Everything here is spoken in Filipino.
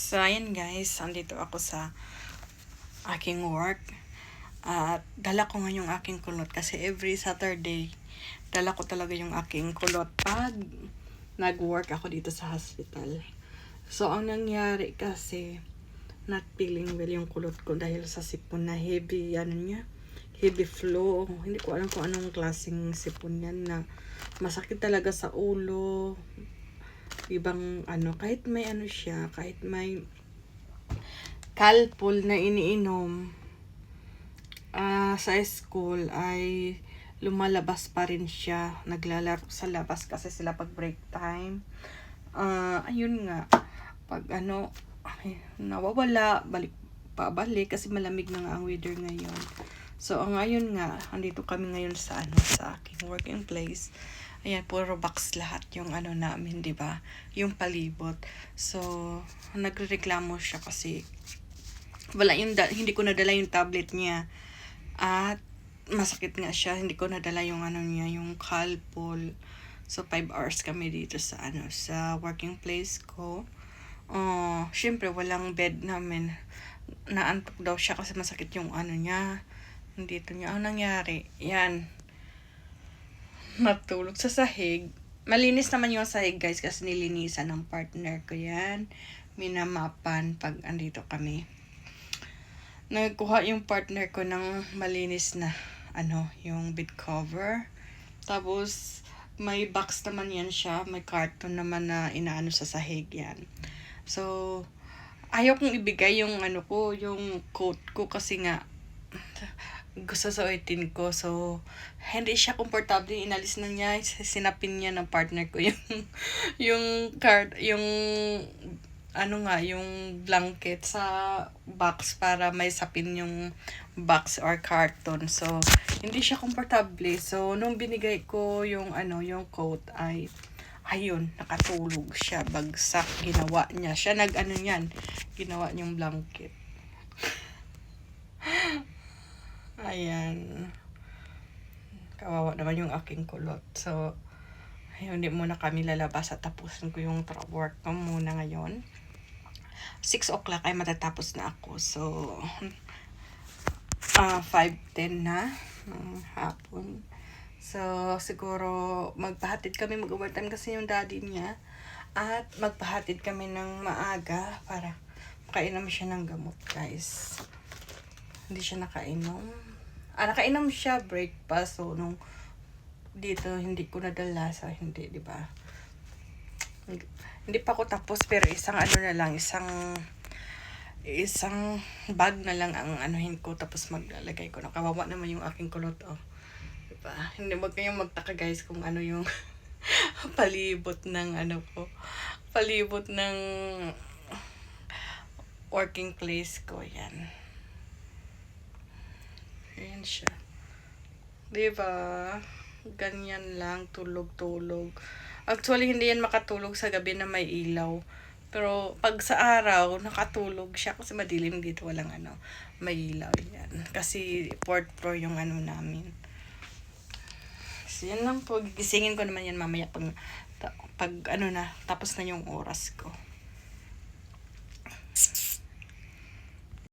So, ayan guys, andito ako sa aking work. At dala ko nga yung aking kulot kasi every Saturday, dala ko talaga yung aking kulot pag nag-work ako dito sa hospital. So, ang nangyari kasi, not feeling well yung kulot ko dahil sa sipon na heavy, ano niya, heavy flow. Hindi ko alam kung anong klaseng sipon yan na masakit talaga sa ulo, ibang ano, kahit may ano siya, kahit may calpol na iniinom ah, sa school ay lumalabas pa rin siya. Naglalaro sa labas kasi sila pag break time. Ah, ayun nga, pag ano, ay, nawawala, balik pabalik kasi malamig na nga ang weather ngayon. So, ngayon nga, andito kami ngayon sa ano sa aking working place. Ayan, puro box lahat yung ano namin, 'di ba? Yung palibot. So, nagrereklamo siya kasi wala yung hindi ko nadala yung tablet niya. At masakit nga siya, hindi ko nadala yung ano niya, yung Calpol. So, 5 hours kami dito sa ano, sa working place ko. Oh, syempre walang bed namin. Naantok daw siya kasi masakit yung ano niya. Dito niya. Ang nangyari, yan. Natulog sa sahig. Malinis naman yung sahig guys kasi nilinisan ng partner ko yan. Minamapan pag andito kami. Nagkuha yung partner ko ng malinis na ano, yung bed cover. Tapos, may box naman yan siya. May carton naman na inaano sa sahig yan. So, ayaw kong ibigay yung ano ko, yung coat ko kasi nga gusto suotin ko. So, hindi siya komportable. Inalis na niya. Sinapin niya ng partner ko yung, yung card, yung, ano nga, yung blanket sa box para may sapin yung box or carton. So, hindi siya komportable. So, nung binigay ko yung, ano, yung coat ay, ayun, nakatulog siya. Bagsak, ginawa niya. Siya nag, ano yan, ginawa niyang blanket. Ayan. Kawawa naman yung aking kulot. So, ayun, hindi muna kami lalabas at tapusin ko yung work ko muna ngayon. 6 o'clock ay matatapos na ako. So, ah 5.10 na ng hapon. So, siguro magpahatid kami, mag-overtime kasi yung daddy niya. At magpahatid kami ng maaga para makainom siya ng gamot, guys. Hindi siya nakainom. Ah, nakainom siya breakfast. So, nung dito, hindi ko nadala. So, hindi, di ba? Hindi pa ako tapos, pero isang ano na lang, isang isang bag na lang ang anuhin ko tapos maglalagay ko. Nakawawa naman yung aking kulot, oh. Diba? Hindi wag kayong magtaka guys kung ano yung palibot ng ano ko. Palibot ng working place ko. Yan. Siya. Diba? Ganyan lang, tulog-tulog. Actually, hindi yan makatulog sa gabi na may ilaw. Pero pag sa araw, nakatulog siya kasi madilim dito, walang ano, may ilaw yan. Kasi fourth floor yung ano namin. So, yan lang po. Gigisingin ko naman yan mamaya pag, pag ano na, tapos na yung oras ko.